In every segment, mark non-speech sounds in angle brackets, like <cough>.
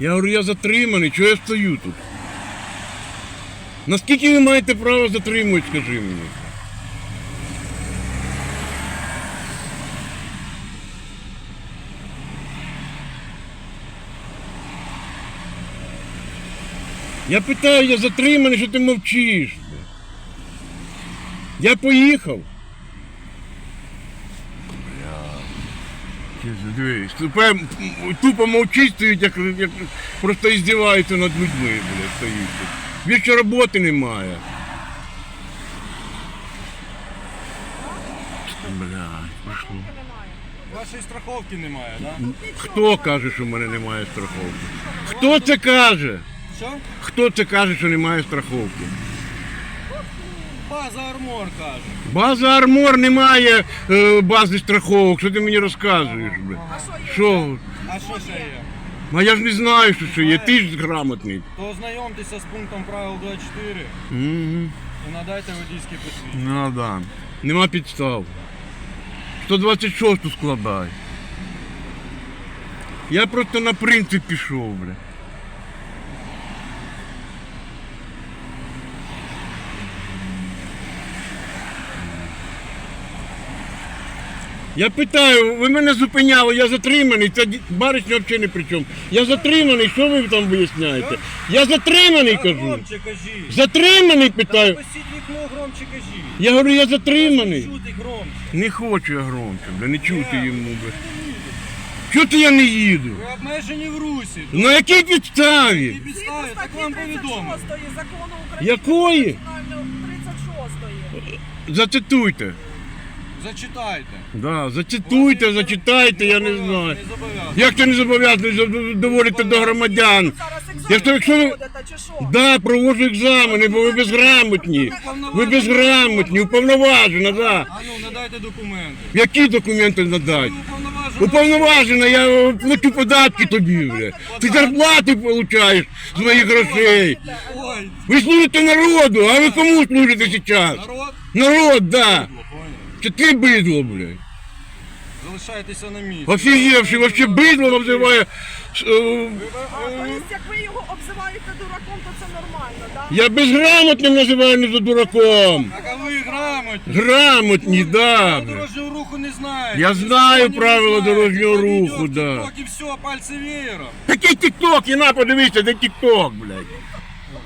Я говорю, я затриманий, чого я стою тут? Наскільки ви маєте право затримувати, скажи мені? Я питаю, я затриманий, що ти мовчиш? Я поїхав. Дивись, тупо, тупо мовчить стоїть, як, як просто іздіваються над людьми, бля, стоїть. Більше роботи немає. Бля, пішло. Вашої страховки немає, так? Хто каже, що в мене немає страховки? Хто це каже? Що? Хто це каже, що немає страховки? База армор каже. База Армор немає е, бази страховок. Що ти мені розказуєш? Бля? Що? А що ще є? А я ж не знаю, що це є. Ти ж грамотний. То ознайомтеся з пунктом правил 24 Угу. і надайте водійське посвідчення. Ну да. Нема підстав. 126 складай. Я просто на принцип пішов, бля. Я питаю, ви мене зупиняли, я затриманий, ця ді- баришня взагалі не при чому. Я затриманий, що ви там виясняєте? Я затриманий, кажу. громче кажіть. Затриманий, питаю. посіть вікно громче кажіть. Я говорю, я затриманий. Чути громче. Не хочу я громче, бля, не чути йому. Бля. Чути я не їду? Ви обмежені в русі. На якій підставі? підстави, так вам повідомили. закону України Якої? національної 36-ї. Зацитуйте. Зачитайте. Да, зацитуйте, зачитайте, я не знаю. Не. Як це не зобов'язаний доводити до громадян? Зараз Я екзамен якщо ви- проводите, чи що? Да, проводжу екзамени, бо ви безграмотні. Ви безграмотні, уповноважена, да. А ну, надайте документи. Які документи надати? Ви уповноважені. Уповноважена, я е, плачу податки тобі, бля. Ти зарплати получаєш з моїх грошей. Ой, Ви служите народу, а ви кому служите зараз? народ. Народ, да. Ти бидло, блядь. Залишайтеся на місці. Офігевши, вообще бидло обзиває. е, А, Тобто, як ви його обзиваєте дураком, то це нормально, так? Я безграмотним називаю не за дураком. Так а ви грамотні. Грамотні, да. Блядь. дорожнього руху не знаєте. Я знаю правила дорожнього руху, да. тік-ток І все, пальці веєром. Який тік-ток, і на, подивися, де тік-ток, блядь.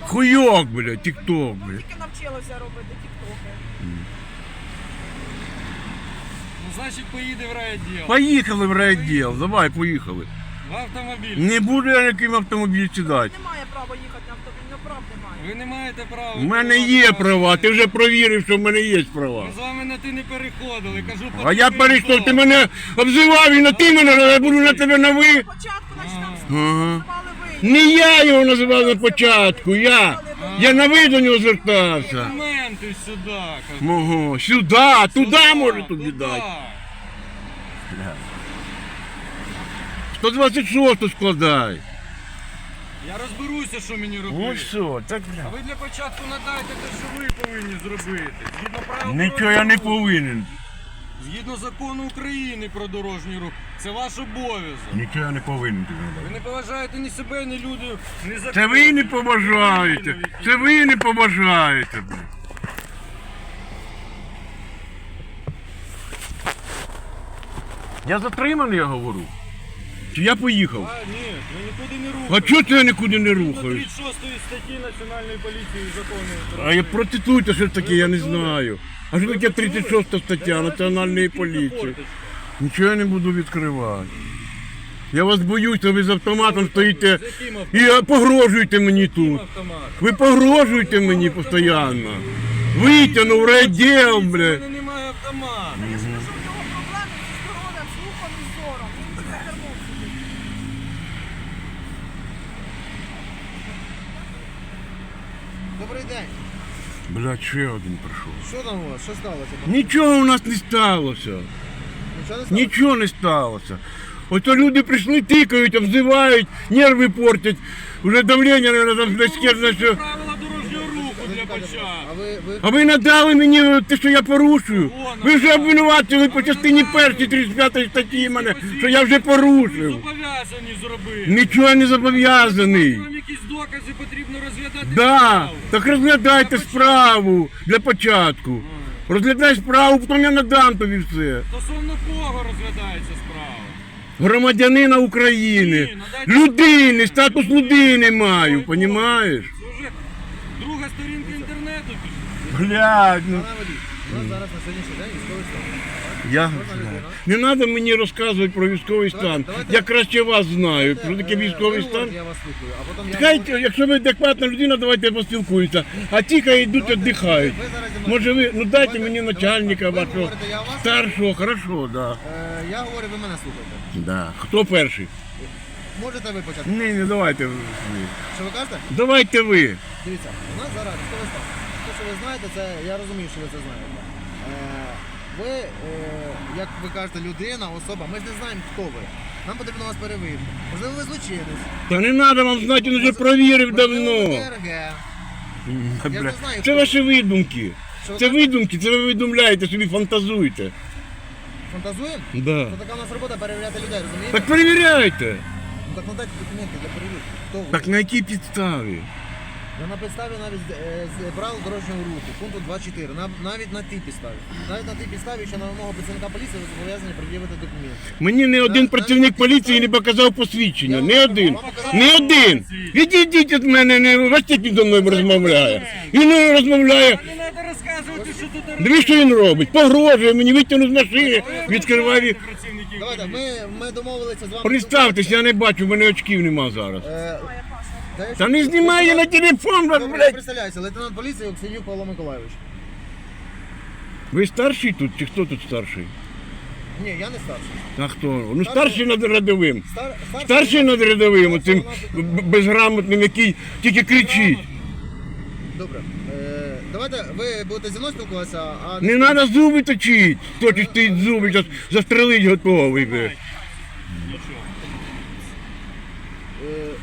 Хуйок, блядь, тік-ток, блядь. Тільки навчилися робити тіктоки. Ну, значить, поїде в райвідділ. Поїхали в райвідділ, давай, поїхали. В автомобіль. Не буду я яким автомобіль сідати. Немає права їхати на автомобіль, ну прав немає. Ви не маєте права. У мене є права, ти вже провірив, що в мене є права. Ми з вами на ти не переходили. Кажу, А я перейшов, ти мене обзивав і на ти мене, я буду на тебе на ви. Спочатку, значить, там Ага. ви. Не я його називав на початку, я. Я на ви до нього звертався. Документи сюди. кажу. Мого, сюди, туди може тобі туди. дати. 126 складай. Я розберуся, що мені робити. Ну все, так А ви для початку надайте те, що ви повинні зробити. Згідно правил Нічого я не повинен. Згідно закону України про дорожній рух. Це ваш обов'язок. Нічого я не повинен тобі Ви надати. не поважаєте ні себе, ні люди, ні закон. Це ви не поважаєте. Це ви не поважаєте. блін. Я затриманий, я говорю. Чи я поїхав? А, ні, ви нікуди не А чого ти я нікуди не Згідно рухаюсь? 36 статті Національної поліції закону. А я процитуйте, що таке, я не знаю. А що таке 36 стаття Національної поліції? Нічого я не буду відкривати. Я вас боюся, ви з автоматом стоїте і погрожуєте мені тут. Ви погрожуєте мені постійно. Витягнув райділ, У мене немає автомата. Я ж кажу, в нього проблеми зі здоров'ям, слухом і зором. Він за кермом сидить. Добрий день. Бля, ще один прийшов. Що там у вас? Що сталося? Нічого у нас не сталося. Нічого не сталося? Нічого не сталося. Ото люди прийшли, тикають, обзивають, нерви портять. Уже давлення, наверное, там близьке, що. Правила дорожнього руху для А початку. ви, ви... А ви надали мені те, що я порушую. Ви вже обвинуватили по частині першій 35 статті мене, що я вже порушив. Зобов'язані зробити. Нічого не зобов'язаний. Вам якісь докази потрібно розглядати Да, справу. так розглядайте справу для початку. Розглядай справу, потім я надам тобі все. Стосовно кого розглядається справа? Громадянина України. Людини, статус людини маю, понімаєш? Це вже друга сторінка інтернету. пішла. Блядь, ну. Пане водій, у нас зараз на сьогоднішній день військовий стан. Я знаю. не треба мені розказувати про військовий стан. Я краще вас знаю. Про таке Е, військовий стан. Я вас слухаю, а потім я... Хай, якщо ви адекватна людина, давайте поспілкуємося. А ті, хай йдуть, віддихають. Може ви, ну дайте мені начальника так. Вашого говорите, я вас старшого, хорошо, да. Е, Я говорю, ви мене слухаєте. да. Хто перший? Можете ви почати? Ні, не давайте ви. Що ви кажете? Давайте ви. Дивіться, у нас зараз військовий стан. Те, що ви знаєте, це я розумію, що ви це знаєте. Е, ви, е, як ви кажете, людина, особа, ми ж не знаємо, хто ви. Нам потрібно вас перевірити. Можливо, ви злочинець. Та не треба вам знати, він вже провірив Можливо, ви давно. ДРГ. Не знаю, Це хто ваші видумки. Що ви Це кажете? видумки, це ви видумляєте, собі фантазуєте. Фантазуємо? Да. Це така у нас робота перевіряти людей, розумієте? Так перевіряйте. Ну, так надайте документи для перевірки. Хто ви? Так на якій підставі? Я на підставі навіть е, правил дорожнього руху, пункту 2.4, на, навіть на тій підставі. Навіть на тій підставі, що на вимогу працівника поліції ви зобов'язані пред'явити документи. Мені не один на працівник поліції не показав посвідчення. Не один. Не один. Відійдіть від мене, не бачите, як мною розмовляє. Він не розмовляє. Розказувати, що тут Дивись, що він робить. Погрожує мені, витягнув з машини, відкриває. працівників. Давайте, ми, ми домовилися з вами. Представтесь, я не бачу, в мене очків нема зараз. Та не знімай я на телефон, вас, Добре, блядь. представляюся, лейтенант поліції Оксенюк Павло Миколайович. Ви старший тут чи хто тут старший? Ні, я не старший. А хто? Ну старший над рядовим. Стар, Старший над рядовим, оцим б- безграмотним, який тільки кричить. Добре. Е, давайте ви будете зі мною спілкуватися, а Не треба зуби точити. Точиш ти зуби, зараз застрелить готовий. би. е,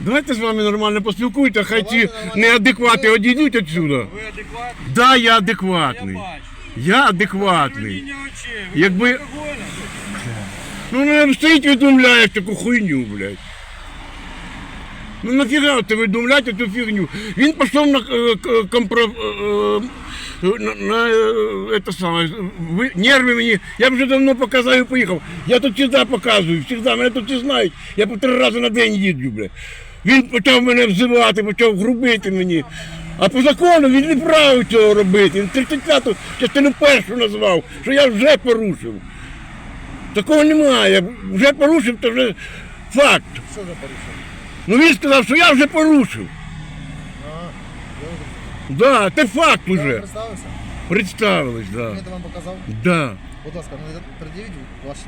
Давайте з вами нормально поспілкуйте, хай ці неадеквати одійдуть отсюда. Ви адекватні? Да, я Я адекватний. бачу. Я адекватний. Якби- Ну не стоїть видумляєш таку хуйню, блядь. Ну нафіга ти видумляти цю фігню? Він пішов на е, компро... е, е, на, на е, это саме, ви, нерви мені, я вже давно показав і поїхав. Я тут завжди показую, завжди, мене тут всі знають. Я по три рази на день їжджу, блядь. Він почав мене взивати, почав грубити мені. А по закону він не правий цього робити. Він 35-ту частину першу назвав, що я вже порушив. Такого немає. Я вже порушив, то вже факт. що за порушення? Ну він сказав, що я вже порушив. А, Да, це факт Я вам уже. представився? Представились, да. Документи вам показав? Да. Будь ласка, ну, пред'явіть ваші.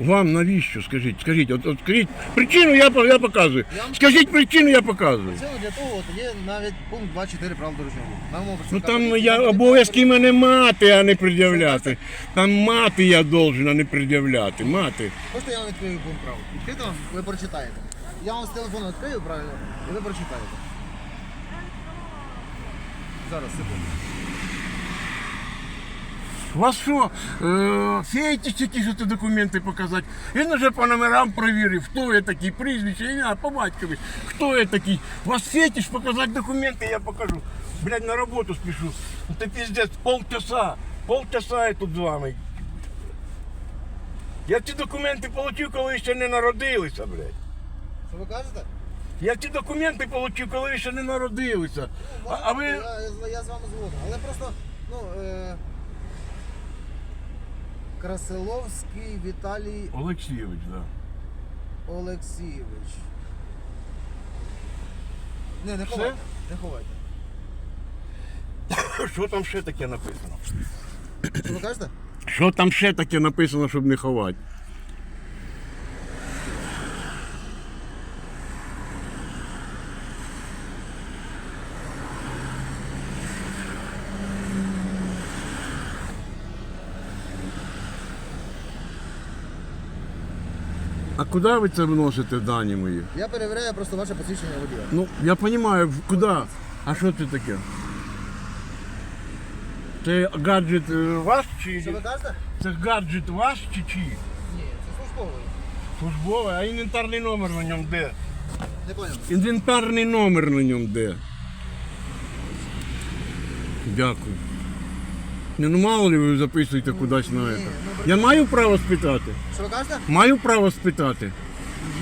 Вам навіщо? Скажіть, скажіть, от, от скажіть причину я, я показую. Я Скажіть причину, я показую. Це для того от є навіть пункт 2.4 прав дорожнього руху. Ну там я обов'язки мене мати, а не пред'являти. Там мати я должен, а не пред'являти. Мати. Хочете я вам відкрию пункт прав? Відкрито ви прочитаєте. Я вам з телефону відкрию правильно, і ви прочитаєте. Зараз, секунду. Вас що, фейтесь тільки що ці документи показати? Він вже по номерам перевірив, хто я такий, прізвище, ім'я, по батькові, хто я такий. Вас фетиш показати документи, я покажу. Блядь, на роботу спішу. Ну Це піздець, полчаса. Полчаса я тут з вами. Я ці документи отримав, коли ще не народилися, блядь. Що ви кажете? Я ці документи отримав, коли ще не народилися. А, а ви. Я, я з вами згоден. Але просто, ну, е... Красиловський Віталій Олексійович, так. Олексійович. Не, не Все? ховайте. Не ховайте. <coughs> Що там ще таке написано? Що ви кажете? Що там ще таке написано, щоб не ховати? Куди ви це вносите дані мої? Я перевіряю просто ваше посвідчення водія. Ну, я розумію, куди? А що це таке? Це гаджет е, ваш чи? Що ви кажете? Це гаджет ваш чи чий? Ні, це службовий. Службове, а інвентарний номер на ньому де? Не поняв. Інвентарний номер на ньому де? Дякую. Не, ну мало ли ви записуєте кудись на це. Я маю право спитати? Що ви кажете? Маю право спитати.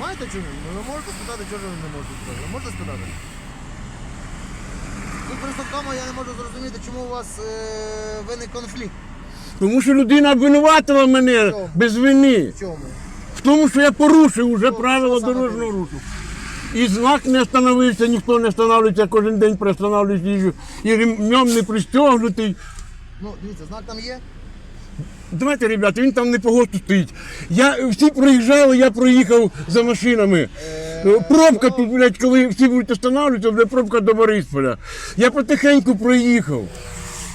Маєте чому? Ну, ви можете спитати, чого ви не можете спитати? Ви можете спитати? Тут просто в тому я не можу зрозуміти, чому у вас е, виник конфлікт. Тому що людина обвинуватила мене Чому? без вини. В чому? В тому, що я порушив уже Що- правила що саме дорожнього руху. І знак не встановився, ніхто не встановлюється, я кожен день приостанавливаюсь їжджу. І ремнем не пристегнутий. Ну, дивіться, знак там є. Давайте, ребята, він там не поготутить. Стоїть. Я, всі проїжджали, я проїхав за машинами. Е, Пробка тут, блядь, коли всі будуть встановлюватися, буде пробка до Борисполя. Я потихеньку проїхав.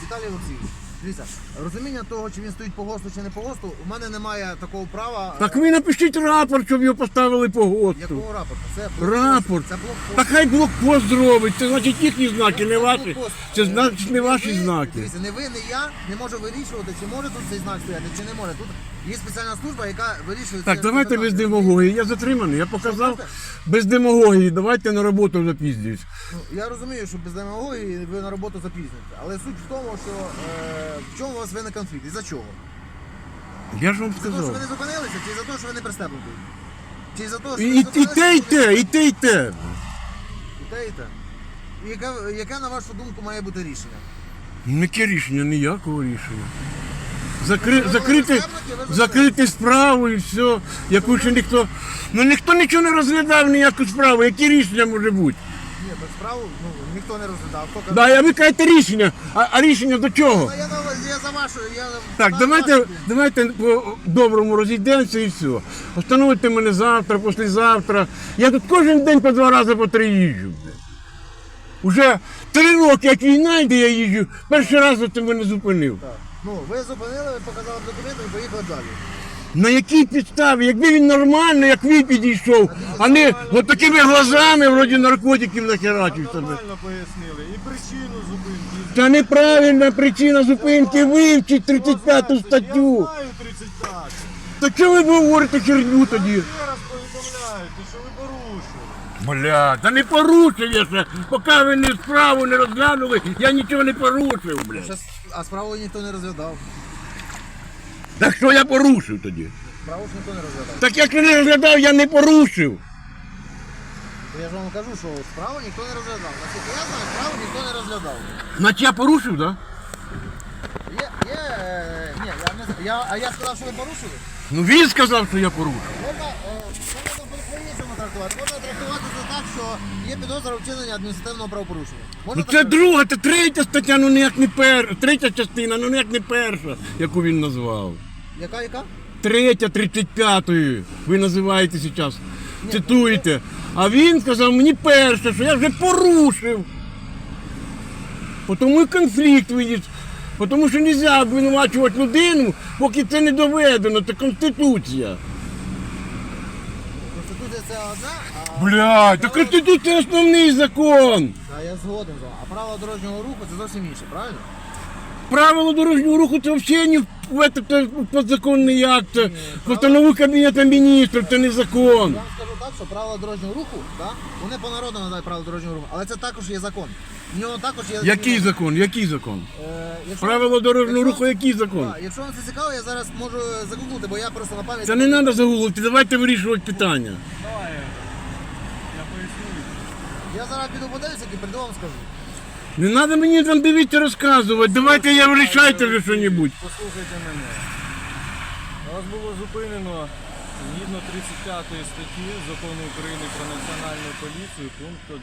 Віталій Олексійович, дивіться, розуміння того, чи він стоїть по ГОСТу чи не по ГОСТу, у мене немає такого права. Так ви напишіть рапорт, щоб його поставили по ГОСТу. Якого рапорту? Це блокпост. Рапорт. Це блокпост. Та хай блокпост зробить. Це значить їхні знаки, не ваші. Блокпост. Це значить не ваші Ви- знаки. Дивіться, не ви, не я не можу вирішувати, чи може тут цей знак стояти, чи не може. Тут є спеціальна служба, яка вирішує Так, це давайте питання. без демагогії. Я затриманий, я показав. Без демагогії, давайте на роботу запізнююсь. Ну, я розумію, що без демагогії ви на роботу запізните. Але суть в тому, що е, в чому вас виник конфлікт? І за чого? Я ж вам За те, що ви сказав. не зупинилися, чи за те, що ви не пристебнуті? Чи за те, що І, ви і, і зупинилися, те, і ви- те, і те, і те. І те, і те. І яке, яке, на вашу думку, має бути рішення? Яке рішення, ніякого рішення. Закри, закрити, закрити справу і все. Яку ще ніхто. Ну ніхто нічого не розглядав, ніяку справу. Які рішення може бути? Справу ну, ніхто не розглядав. Казав? Да, а ви кажете рішення. А, а рішення до чого? Та Я, на- я за вашу. Я Так, давайте, давайте по доброму розійдемося і все. Остановите мене завтра, післязавтра. Я тут кожен день по два рази по три їжджу. блядь. Уже три роки, як війна йде, я їжджу. Перший раз ти мене зупинив. Так. Ну, ви зупинили, ви показали документи і поїхали далі. На якій підставі? Якби він нормально, як ви підійшов, а не от такими глазами, вроді наркотиків нахерачив себе. Нормально пояснили. І причину зупинки. Це неправильна причина зупинки, вивчіть 35 Я статтю. знаю 35. Так чого ви говорите херню тоді? Ще раз повідомляєте, що ви порушили. Бля, та не порушив я ще. Поки ви не справу не розглянули, я нічого не порушив, бля. Щас- А справу ніхто не розглядав. Так що я порушив тоді? Справу ж ніхто не розглядав. Так як не розглядав, я не порушив. Я ж вам кажу, що справу ніхто не розглядав. Наскільки я знаю, справу ніхто не розглядав. Значить я порушив, так? Є, є, е, ні, я не знаю. Я, а я сказав, що ви порушили? Ну він сказав, що я порушив. Можна, е, можна по- по-іншому трактувати. Можна трактувати це так, що є підозра вчинення адміністративного правопорушення. Можна Ну це так друга, це третя стаття, ну ніяк не перша. Третя частина, ну ніяк не перша, яку він назвав. Яка, яка? Третя 35-ї ви називаєте зараз. Цитуєте. А він сказав мені перше, що я вже порушив. Тому і конфлікт виніс. Тому що не можна обвинувачувати людину, поки це не доведено, це Конституція. Конституція це одна, а, Блядь, та Конституція основний закон. а я згоден з вами. А правила дорожнього руху це зовсім інше, правильно? Правила дорожнього руху це взагалі не в этот, це подзаконний акт, постанову Кабінету міністрів, це не закон. Я вам скажу так, що правила дорожнього руху, да, вони по народу називають правила дорожнього руху, але це також є закон. В нього також є Який закон? Який закон? Е, якщо- Правила дорожнього якщо- руху, який закон? Так, Якщо вам це цікаво, я зараз можу загуглити, бо я просто на пам'ять. Це не треба загуглити, давайте вирішувати питання. Давай. Я поясню. Я зараз піду подивлюся і прийду вам скажу. Не треба мені там дивіться розказувати, давайте я вирішайте вже щось. Послухайте мене. Вас було зупинено згідно 35 статті Закону України про національну поліцію, пункт 1.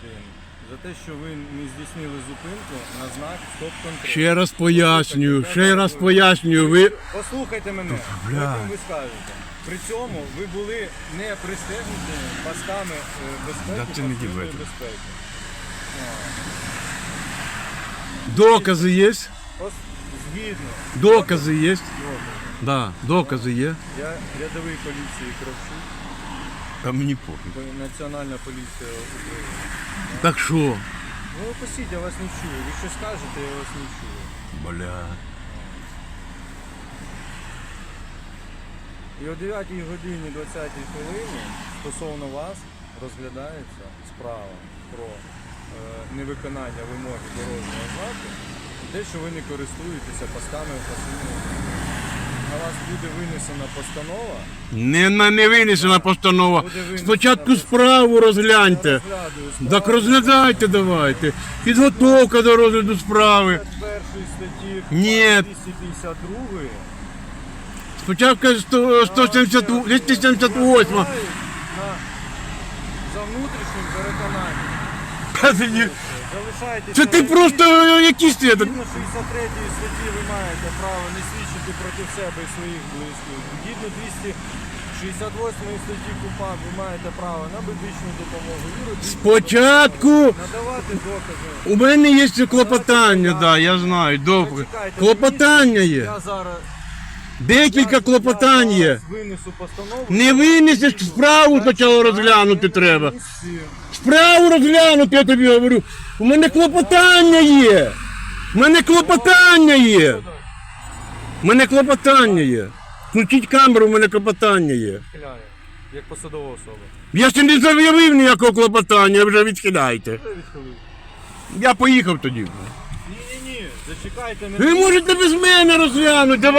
За те, що ви не здійснили зупинку на знак стоп-контроль. Ще раз пояснюю, ще раз пояснюю, ви. Послухайте мене, потім ви скажете. При цьому ви були не пристегнуті пасками е, безпеки, Да ти не безпеки. Докази є? Згідно, Докази є? Да, докази є. я рядовий поліції Кравчук, А мені пофіг. Національна поліція України. Так що? Ну, ви я вас не чую. Ви що скажете, я вас не чую. Бля. І о 9 годині 20 хвилині стосовно вас розглядається справа про невиконання вимоги дорожнього знаку те, що ви не користуєтеся пасками пасивного. На вас буде винесена постанова. Не, на- не винесена постанова. Винесена Спочатку справу розгляньте. Справу. Так розглядайте давайте. Підготовка до розгляду справи. першої статті Ні. 252 Спочатку 100 170 278. на, за внутрішнім переконанням. Залишайтеся. Це ти просто е, якийсь. Згідно 63 статті ви маєте право не свідчити проти себе і своїх близьких. Згідно 268 статті КУПА ви маєте право на медичну допомогу, юридичну Спочатку надавати докази. у мене є клопотання, да, я знаю, добре. Клопотання є. Я зараз Декілька клопотань є. винесу постанову. Не винесеш справу спочатку розглянути треба. Справу розглянути, я тобі говорю. У мене клопотання є. У мене клопотання є. У мене клопотання є. Включіть камеру, у мене клопотання є. Відхиляю, Як посадова особа. Я ще не заявив ніякого клопотання, вже відхиляйте. Відхилив? Я поїхав тоді. Ні-ні-ні, зачекайте. не Ви можете без мене розглянути.